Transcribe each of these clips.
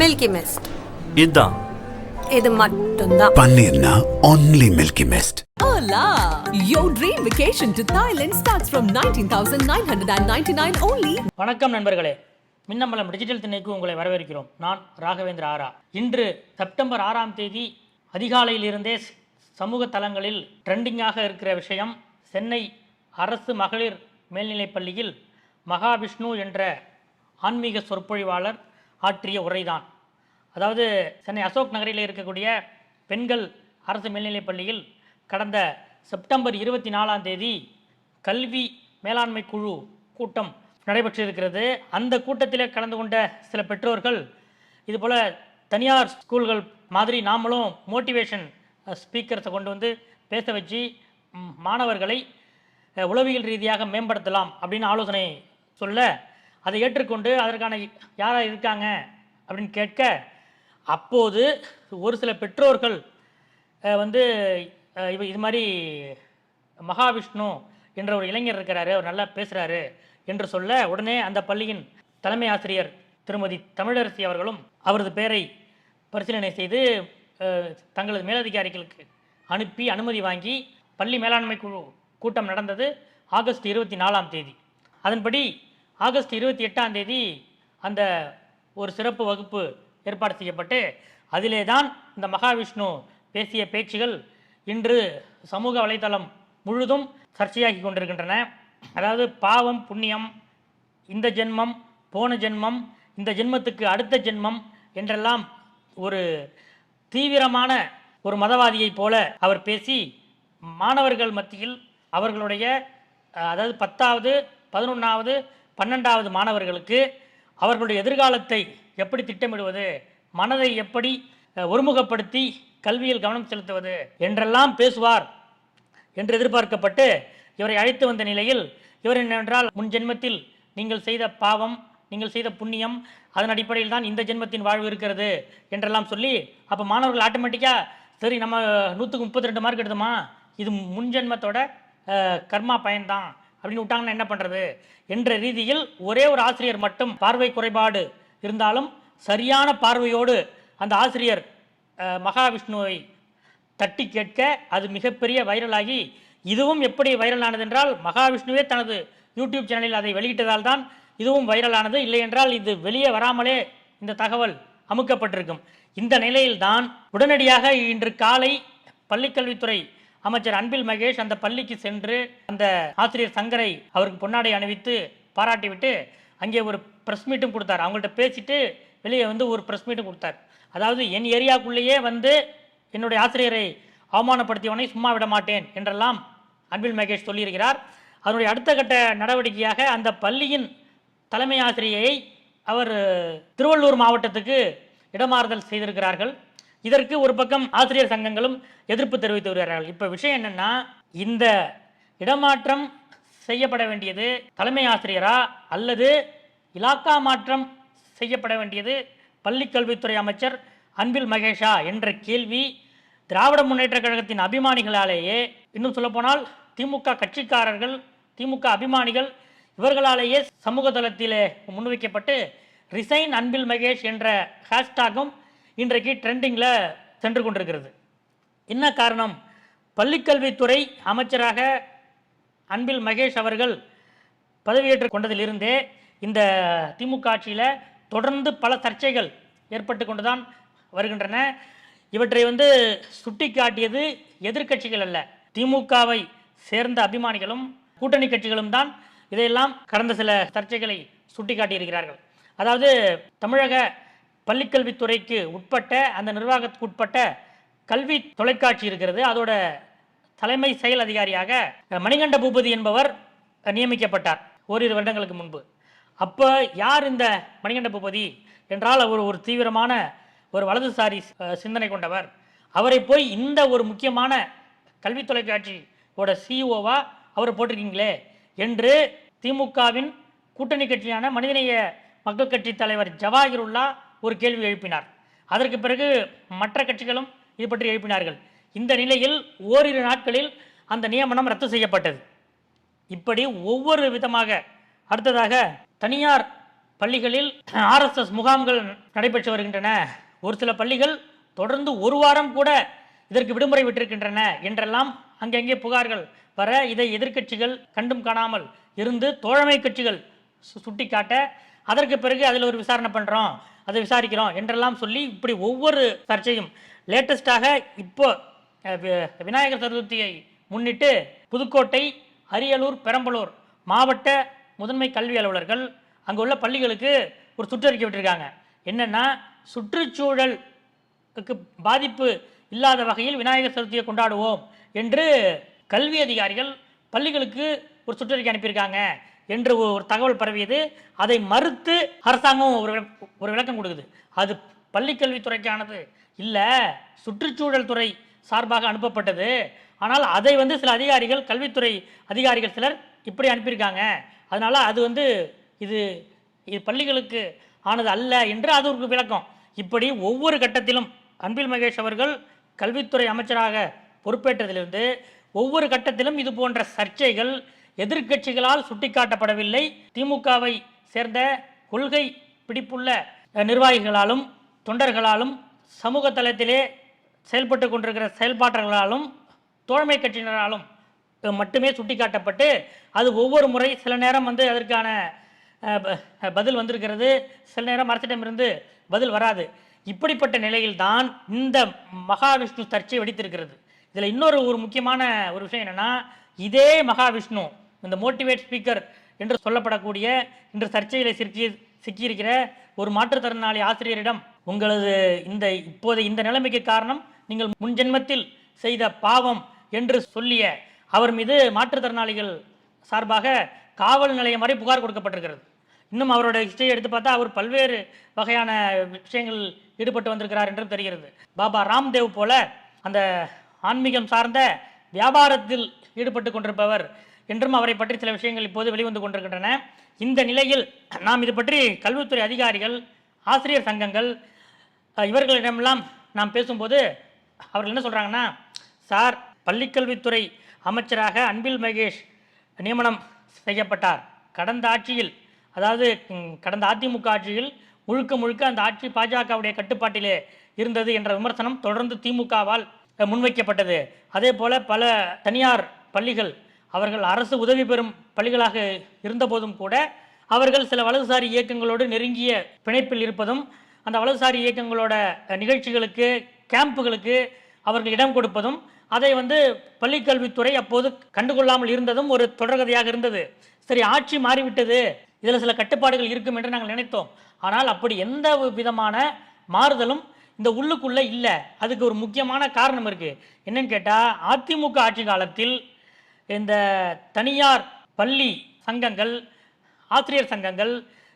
Milky mist இதுதான் இது மட்டும்தான் பன்னீர்னா only Milky Mist Hola! Your dream vacation to Thailand starts from 19,999 only. வணக்கம் நண்பர்களே. மின்னம்பலம் டிஜிட்டல் திணைக்கு உங்களை வரவேற்கிறோம். நான் ராகவேந்திர ஆரா. இன்று செப்டம்பர் ஆறாம் தேதி அதிகாலையிலிருந்தே சமூக தளங்களில் ட்ரெண்டிங்காக இருக்கிற விஷயம் சென்னை அரசு மகளிர் மேல்நிலைப் பள்ளியில் மகாவிஷ்ணு என்ற ஆன்மீக சொற்பொழிவாளர் ஆற்றிய உரைதான். அதாவது சென்னை அசோக் நகரில் இருக்கக்கூடிய பெண்கள் அரசு மேல்நிலைப் பள்ளியில் கடந்த செப்டம்பர் இருபத்தி நாலாம் தேதி கல்வி மேலாண்மை குழு கூட்டம் நடைபெற்றிருக்கிறது. அந்த கூட்டத்தில் கலந்து கொண்ட சில பெற்றோர்கள் இதுபோல் தனியார் ஸ்கூல்கள் மாதிரி நாமளும் மோட்டிவேஷன் ஸ்பீக்கர்ஸை கொண்டு வந்து பேச வச்சு மாணவர்களை உளவியல் ரீதியாக மேம்படுத்தலாம் அப்படின்னு ஆலோசனை சொல்ல அதை ஏற்றுக்கொண்டு அதற்கான யாராக இருக்காங்க அப்படின்னு கேட்க அப்போது ஒரு சில பெற்றோர்கள் வந்து இவ இது மாதிரி மகாவிஷ்ணு என்ற ஒரு இளைஞர் இருக்கிறாரு அவர் நல்லா பேசுகிறாரு என்று சொல்ல உடனே அந்த பள்ளியின் தலைமை ஆசிரியர் திருமதி தமிழரசி அவர்களும் அவரது பெயரை பரிசீலனை செய்து தங்களது மேலதிகாரிகளுக்கு அனுப்பி அனுமதி வாங்கி பள்ளி மேலாண்மை குழு கூட்டம் நடந்தது ஆகஸ்ட் இருபத்தி நாலாம் தேதி. அதன்படி ஆகஸ்ட் இருபத்தி எட்டாம் தேதி அந்த ஒரு சிறப்பு வகுப்பு ஏற்பாடு செய்யப்பட்டு அதிலே தான் இந்த மகாவிஷ்ணு பேசிய பேச்சுகள் இன்று சமூக வலைதளம் முழுதும் சர்ச்சையாகி கொண்டிருக்கின்றன. அதாவது பாவம் புண்ணியம் இந்த ஜென்மம் போன ஜென்மம் இந்த ஜென்மத்துக்கு அடுத்த ஜென்மம் என்றெல்லாம் ஒரு தீவிரமான ஒரு மதவாதியைப் போல அவர் பேசி மாணவர்கள் மத்தியில் அவர்களுடைய அதாவது பத்தாவது பதினொன்றாவது பன்னெண்டாவது மாணவர்களுக்கு அவர்களுடைய எதிர்காலத்தை எப்படி திட்டமிடுவது மனதை எப்படி ஒருமுகப்படுத்தி கல்வியில் கவனம் செலுத்துவது என்றெல்லாம் பேசுவார் என்று எதிர்பார்க்கப்பட்டு இவரை அழைத்து வந்த நிலையில் இவர் என்னென்றால் முன் ஜென்மத்தில் நீங்கள் செய்த பாவம் நீங்கள் செய்த புண்ணியம் அதன் அடிப்படையில் தான் இந்த ஜென்மத்தின் வாழ்வு இருக்கிறது என்றெல்லாம் சொல்லி அப்போ மாணவர்கள் ஆட்டோமேட்டிக்காக சரி நம்ம நூற்றுக்கு முப்பத்தி ரெண்டு மார்க் எடுத்தோமா? இது முன் ஜென்மத்தோட கர்மா பயன்தான் அப்படின்னு விட்டாங்கன்னா என்ன பண்ணுறது என்ற ரீதியில் ஒரே ஒரு ஆசிரியர் மட்டும் பார்வை குறைபாடு இருந்தாலும் சரியான பார்வையோடு அந்த ஆசிரியர் மகாவிஷ்ணுவை தட்டி கேட்க அது மிகப்பெரிய வைரலாகி இதுவும் எப்படி வைரலானது என்றால் மகாவிஷ்ணுவே தனது யூடியூப் சேனலில் அதை வெளியிட்டதால் தான் இதுவும் வைரலானது. இல்லை என்றால் இது வெளியே வராமலே இந்த தகவல் அமுக்கப்பட்டிருக்கும். இந்த நிலையில்தான் உடனடியாக இன்று காலை பள்ளிக்கல்வித்துறை அமைச்சர் அன்பில் மகேஷ் அந்த பள்ளிக்கு சென்று அந்த ஆசிரியர் சங்கரை அவருக்கு பொன்னாடை அணிவித்து பாராட்டிவிட்டு அங்கே ஒரு ப்ரெஸ் மீட்டும் கொடுத்தார். அவங்கள்ட்ட பேசிட்டு வெளியே வந்து ஒரு ப்ரெஸ் மீட்டும் கொடுத்தார். அதாவது என் ஏரியாக்குள்ளேயே வந்து என்னுடைய ஆசிரியரை அவமானப்படுத்தியவனை சும்மா விட மாட்டேன் என்றெல்லாம் அன்பில் மகேஷ் சொல்லியிருக்கிறார். அதனுடைய அடுத்த கட்ட நடவடிக்கையாக அந்த பள்ளியின் தலைமை ஆசிரியை அவர் திருவள்ளூர் மாவட்டத்துக்கு இடமாறுதல் செய்திருக்கிறார்கள். இதற்கு ஒரு பக்கம் ஆசிரியர் சங்கங்களும் எதிர்ப்பு தெரிவித்து வருகிறார்கள். இப்போ விஷயம் என்னன்னா இந்த இடமாற்றம் செய்யப்பட வேண்டியது தலைமை ஆசிரியரா அல்லது இலாக்கா மாற்றம் செய்யப்பட வேண்டியது பள்ளிக்கல்வித்துறை அமைச்சர் அன்பில் மகேஷா என்ற கேள்வி திராவிட முன்னேற்றக் கழகத்தின் அபிமானிகளாலேயே இன்னும் சொல்லப்போனால் திமுக கட்சிக்காரர்கள் திமுக அபிமானிகள் இவர்களாலேயே சமூக தளத்திலே முன்வைக்கப்பட்டு ரிசைன் அன்பில் மகேஷ் என்ற ஹேஷ்டாகும் இன்றைக்கு ட்ரெண்டிங்கில் சென்று கொண்டிருக்கிறது. என்ன காரணம்? பள்ளிக்கல்வித்துறை அமைச்சராக அன்பில் மகேஷ் அவர்கள் பதவியேற்றுக் கொண்டதிலிருந்தே இந்த திமுக ஆட்சியில் தொடர்ந்து பல சர்ச்சைகள் ஏற்பட்டு கொண்டுதான் வருகின்றன. இவற்றை வந்து சுட்டிக்காட்டியது எதிர்க்கட்சிகள் அல்ல. திமுகவை சேர்ந்த அபிமானிகளும் கூட்டணி கட்சிகளும் தான் இதையெல்லாம் கடந்த சில சர்ச்சைகளை சுட்டி காட்டியிருக்கிறார்கள் அதாவது தமிழக பள்ளிக்கல்வித்துறைக்கு உட்பட்ட அந்த நிர்வாகத்துக்கு உட்பட்ட கல்வி தொலைக்காட்சி இருக்கிறது. அதோட தலைமை செயல் அதிகாரியாக மணிகண்ட பூபதி என்பவர் நியமிக்கப்பட்டார் ஓரிரு வருடங்களுக்கு முன்பு. அப்போ யார் இந்த மணிகண்ட பூபதி என்றால் அவர் ஒரு தீவிரமான ஒரு வலதுசாரி சிந்தனை கொண்டவர். அவரை போய் இந்த ஒரு முக்கியமான கல்வி தொலைக்காட்சியோட சிஇஓவா அவரை போட்டிருக்கீங்களே என்று திமுகவின் கூட்டணி கட்சியான மனிதநேய மக்கள் கட்சி தலைவர் ஜவாஹிருல்லா ஒரு கேள்வி எழுப்பினார். அதற்கு பிறகு மற்ற கட்சிகளும் இது பற்றி எழுப்பினார்கள். இந்த நிலையில் ஓரிரு நாட்களில் அந்த நியமனம் ரத்து செய்யப்பட்டது. இப்படி ஒவ்வொரு விதமாக அடுத்ததாக தனியார் பள்ளிகளில் ஆர்எஸ்எஸ் முகாம்கள் நடைபெற்று வருகின்றன. ஒரு சில பள்ளிகள் தொடர்ந்து ஒரு வாரம் கூட இதற்கு விடுமுறை விட்டிருக்கின்றன என்றெல்லாம் அங்கங்கே புகார்கள் வர இதை எதிர்க்கட்சிகள் கண்டும் காணாமல் இருந்து தோழமை கட்சிகள் சு- சுட்டிக்காட்ட அதற்கு பிறகு அதில் ஒரு விசாரணை பண்ணுறோம் அதை விசாரிக்கிறோம் என்றெல்லாம் சொல்லி இப்படி ஒவ்வொரு சர்ச்சையும் லேட்டஸ்டாக இப்போ விநாயகர் சதுர்த்தியை முன்னிட்டு புதுக்கோட்டை அரியலூர் பெரம்பலூர் மாவட்ட முதன்மை கல்வி அலுவலர்கள் அங்கே உள்ள பள்ளிகளுக்கு ஒரு சுற்றறிக்கை விட்டுருக்காங்க. என்னென்னா சுற்றுச்சூழலுக்கு பாதிப்பு இல்லாத வகையில் விநாயகர் சதுர்த்தியை கொண்டாடுவோம் என்று கல்வி அதிகாரிகள் பள்ளிகளுக்கு ஒரு சுற்றறிக்கை அனுப்பியிருக்காங்க. என்று ஒரு தகவல் பரவியது. அதை மறுத்து அரசாங்கம் ஒரு ஒரு விளக்கம் கொடுக்குது. அது பள்ளிக்கல்வித்துறைக்கானது இல்லை சுற்றுச்சூழல் துறை சார்பாக அனுப்பப்பட்டது. ஆனால் அதை வந்து சில அதிகாரிகள் கல்வித்துறை அதிகாரிகள் சிலர் இப்படி அனுப்பியிருக்காங்க. அதனால் அது வந்து இது இது பள்ளிகளுக்கு ஆனது அல்ல என்று அது ஒரு விளக்கம். இப்படி ஒவ்வொரு கட்டத்திலும் அன்பில் மகேஷ் அவர்கள் கல்வித்துறை அமைச்சராக பொறுப்பேற்றதிலிருந்து ஒவ்வொரு கட்டத்திலும் இது போன்ற சர்ச்சைகள் எதிர்க்கட்சிகளால் சுட்டிக்காட்டப்படவில்லை. திமுகவை சேர்ந்த கொள்கை பிடிப்புள்ள நிர்வாகிகளாலும் தொண்டர்களாலும் சமூக தளத்திலே செயல்பட்டு கொண்டிருக்கிற செயல்பாட்டர்களாலும் தோழமை கட்சியினராலும் மட்டுமே சுட்டிக்காட்டப்பட்டு அது ஒவ்வொரு முறை சில நேரம் வந்து அதற்கான ப- பதில் வந்திருக்கிறது. சில நேரம் அரசிடமிருந்து பதில் வராது. இப்படிப்பட்ட நிலையில்தான் இந்த மகாவிஷ்ணு சர்ச்சை வெடித்திருக்கிறது. இதில் இன்னொரு ஒரு முக்கியமான ஒரு விஷயம் என்னென்னா இதே மகாவிஷ்ணு இந்த மோட்டிவேட் ஸ்பீக்கர் என்று சொல்லப்படக்கூடிய இன்று சர்ச்சையில் சிக்கி சிக்கியிருக்கிற ஒரு மாற்றுத்திறனாளி ஆசிரியரிடம் உங்களது இந்த இப்போது இந்த நிலைமைக்கு காரணம் நீங்கள் முன்ஜென்மத்தில் செய்த பாவம் என்று சொல்லிய அவர் மீது மாற்றுத்திறனாளிகள் சார்பாக காவல் நிலையம் வரை புகார் கொடுக்கப்பட்டிருக்கிறது. இன்னும் அவரோட ஹிஸ்டரியை எடுத்து பார்த்தா அவர் பல்வேறு வகையான விஷயங்கள் ஈடுபட்டு வந்திருக்கிறார் என்றும் தெரிகிறது. பாபா ராம்தேவ் போல அந்த ஆன்மீகம் சார்ந்த வியாபாரத்தில் ஈடுபட்டு கொண்டிருப்பவர் என்றும் அவரை பற்றி சில விஷயங்கள் இப்போது வெளிவந்து கொண்டிருக்கின்றன. இந்த நிலையில் நாம் இது பற்றி கல்வித்துறை அதிகாரிகள் ஆசிரியர் சங்கங்கள் இவர்களிடமெல்லாம் நாம் பேசும்போது அவர்கள் என்ன சொல்கிறாங்கன்னா சார் பள்ளிக்கல்வித்துறை அமைச்சராக அன்பில் மகேஷ் நியமனம் செய்யப்பட்டார். கடந்த ஆட்சியில் அதாவது கடந்த அதிமுக ஆட்சியில் முழுக்க முழுக்க அந்த ஆட்சி பாஜகவுடைய கட்டுப்பாட்டிலே இருந்தது என்ற விமர்சனம் தொடர்ந்து திமுகவால் முன்வைக்கப்பட்டது. அதே போல பல தனியார் பள்ளிகள் அவர்கள் அரசு உதவி பெறும் பள்ளிகளாக இருந்தபோதும் கூட அவர்கள் சில வலதுசாரி இயக்கங்களோடு நெருங்கிய பிணைப்பில் இருப்பதும் அந்த வலதுசாரி இயக்கங்களோட நிகழ்ச்சிகளுக்கு கேம்புகளுக்கு அவர்கள் இடம் கொடுப்பதும் அதை வந்து பள்ளிக்கல்வித்துறை அப்போது கண்டுகொள்ளாமல் இருந்ததும் ஒரு தொடர்கதையாக இருந்தது. சரி ஆட்சி மாறிவிட்டது. இதில் சில கட்டுப்பாடுகள் இருக்கும் என்று நாங்கள் நினைத்தோம். ஆனால் அப்படி எந்த ஒரு விதமான மாறுதலும் இந்த உள்ளுக்குள்ளே இல்லை. அதுக்கு ஒரு முக்கியமான காரணம் இருக்குது என்னன்னு கேட்டால் அதிமுக ஆட்சி காலத்தில் இந்த தனியார் பள்ளி சங்கங்கள் ஆசிரியர் சங்கங்கள்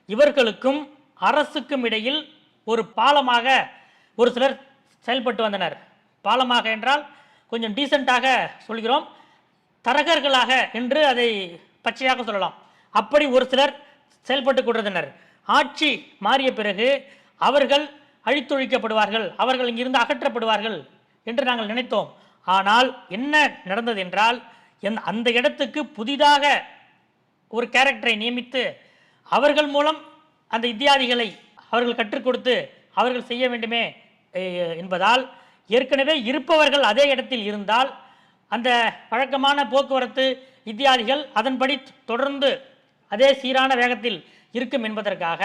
இவர்களுக்கும் அரசுக்கும் இடையில் ஒரு பாலமாக ஒரு சிலர் செயல்பட்டு வந்தனர். பாலமாக என்றால் கொஞ்சம் டீசெண்டாக சொல்கிறோம். தரகர்களாக என்று அதை பச்சையாக சொல்லலாம். அப்படி ஒரு சிலர் செயல்பட்டு கொண்டிருந்தனர். ஆட்சி மாறிய பிறகு அவர்கள் அழித்தொழிக்கப்படுவார்கள் அவர்கள் இங்கிருந்து அகற்றப்படுவார்கள் என்று நாங்கள் நினைத்தோம். ஆனால் என்ன நடந்தது என்றால் என்- அந்த இடத்துக்கு புதிதாக ஒரு கேரக்டரை நியமித்து அவர்கள் மூலம் அந்த இத்தியாதிகளை அவர்கள் கற்றுக் கொடுத்து அவர்கள் செய்ய வேண்டுமே என்பதால் ஏற்கனவே இருப்பவர்கள் அதே இடத்தில் இருந்தால் அந்த வழக்கமான போக்குவரத்து இத்தியாதிகள் அதன்படி தொடர்ந்து அதே சீரான வேகத்தில் இருக்கும் என்பதற்காக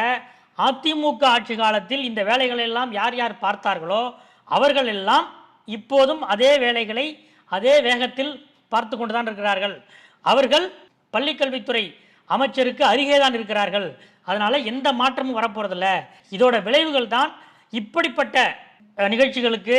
அதிமுக ஆட்சி காலத்தில் இந்த வேலைகளை எல்லாம் யார் யார் பார்த்தார்களோ அவர்கள் எல்லாம் இப்போதும் அதே வேலைகளை அதே வேகத்தில் பார்த்து கொண்டுதான் இருக்கிறார்கள். அவர்கள் பள்ளிக்கல்வித்துறை அமைச்சருக்கு அருகே தான் இருக்கிறார்கள். அதனால் எந்த மாற்றமும் வரப்போகிறதில்ல இதோட விளைவுகள் தான் இப்படிப்பட்ட நிகழ்ச்சிகளுக்கு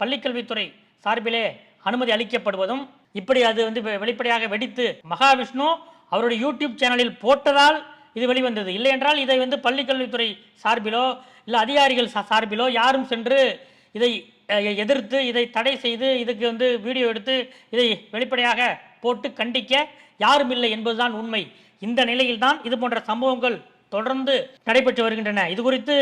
பள்ளிக்கல்வித்துறை சார்பிலே அனுமதி அளிக்கப்படுவதும் இப்படி அது வந்து வெ- வெளிப்படையாக வெடித்து மகாவிஷ்ணு அவருடைய யூடியூப் சேனலில் போட்டதால் இது வெளிவந்தது. இல்லை என்றால் இதை வந்து பள்ளிக்கல்வித்துறை சார்பிலோ இல்லை அதிகாரிகள் சார்பிலோ யாரும் சென்று இதை எதிர்த்து இதை தடை செய்து இதுக்கு வந்து வீடியோ எடுத்து இதை வெளிப்படையாக போட்டு கண்டிக்க யாரும் இல்லை என்பதுதான் உண்மை. இந்த நிலையில்தான் இது போன்ற சம்பவங்கள் தொடர்ந்து நடைபெற்று வருகின்றன. இது குறித்து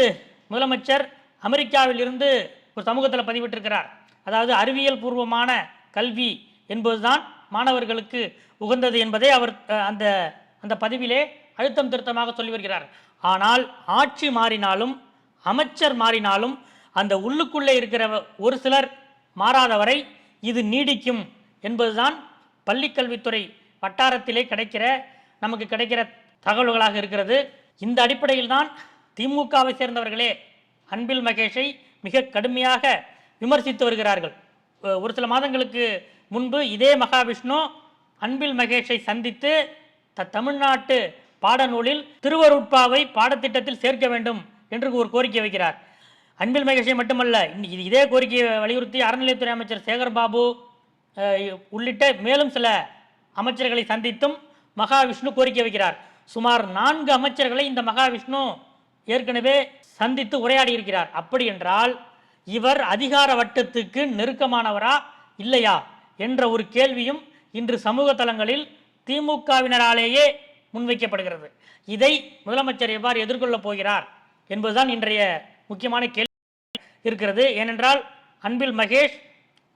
முதலமைச்சர் அமெரிக்காவில் இருந்து ஒரு சமூகத்தில் பதிவிட்டிருக்கிறார். அதாவது அறிவியல் பூர்வமான கல்வி என்பதுதான் மாணவர்களுக்கு உகந்தது என்பதை அவர் அந்த அந்த பதிவிலே அழுத்தம் திருத்தமாக சொல்லி வருகிறார். ஆனால் ஆட்சி மாறினாலும் அமைச்சர் மாறினாலும் அந்த உள்ளுக்குள்ளே இருக்கிற ஒரு சிலர் மாறாதவரை இது நீடிக்கும் என்பதுதான் பள்ளிக்கல்வித்துறை வட்டாரத்திலே கிடைக்கிற நமக்கு கிடைக்கிற தகவல்களாக இருக்கிறது. இந்த அடிப்படையில் தான் திமுகவை சேர்ந்தவர்களே அன்பில் மகேஷை மிக கடுமையாக விமர்சித்து வருகிறார்கள். ஒரு சில மாதங்களுக்கு முன்பு இதே மகாவிஷ்ணு அன்பில் மகேஷை சந்தித்து த தமிழ்நாட்டு பாடநூலில் திருவருட்பாவை பாடத்திட்டத்தில் சேர்க்க வேண்டும் என்று ஒரு கோரிக்கை வைக்கிறார். அன்பில் மகேஷை மட்டுமல்ல இன்னைக்கு இதே கோரிக்கையை வலியுறுத்தி அறநிலையத்துறை அமைச்சர் சேகர் பாபு உள்ளிட்ட மேலும் சில அமைச்சர்களை சந்தித்தும் மகாவிஷ்ணு கோரிக்கை வைக்கிறார். சுமார் நான்கு அமைச்சர்களை இந்த மகாவிஷ்ணு ஏற்கனவே சந்தித்து உரையாடி இருக்கிறார். அப்படி என்றால் இவர் அதிகார வட்டத்துக்கு நெருக்கமானவரா இல்லையா என்ற ஒரு கேள்வியும் இன்று சமூக தளங்களில் திமுகவினராலேயே முன்வைக்கப்படுகிறது. இதை முதலமைச்சர் எவ்வாறு எதிர்கொள்ளப் போகிறார் என்பதுதான் இன்றைய முக்கியமான கேள்வி. இருக்கிறது. ஏனென்றால் அன்பில் மகேஷ்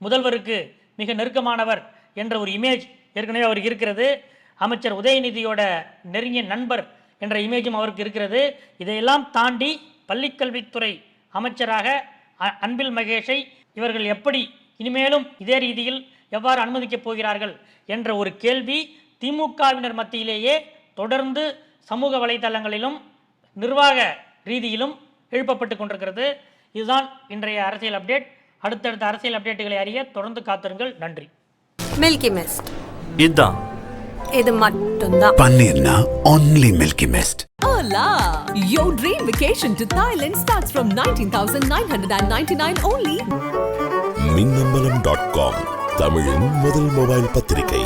முதல்வருக்கு மிக நெருக்கமானவர் என்ற ஒரு இமேஜ் ஏற்கனவே அவருக்கு இருக்கிறது. அமைச்சர் உதயநிதியோட நெருங்கிய நண்பர் என்ற இமேஜும் அவருக்கு இருக்கிறது. இதையெல்லாம் தாண்டி பள்ளிக்கல்வித்துறை அமைச்சராக அ- அன்பில் மகேஷை இவர்கள் எப்படி இனிமேலும் இதே ரீதியில் எவ்வாறு அனுமதிக்கப் போகிறார்கள் என்ற ஒரு கேள்வி திமுகவினர் மத்தியிலேயே தொடர்ந்து சமூக வலைதளங்களிலும் நிர்வாக ரீதியிலும் எழுப்பப்பட்டு கொண்டிருக்கிறது. இதுதான் இன்றைய அரசியல் அப்டேட். அடுத்தடுத்த அரசியல் அப்டேட்டுகளை அறிய தொடர்ந்து காத்திருங்கள். நன்றி. மில்கி மிஸ்ட் இதான் இது மட்டும்தான். பன்னீர்னா only Milky Mist. Hola! Your dream vacation to Thailand starts from 19,999 only. Minnambalam dot com தமிழின் முதல் மொபைல் பத்திரிகை.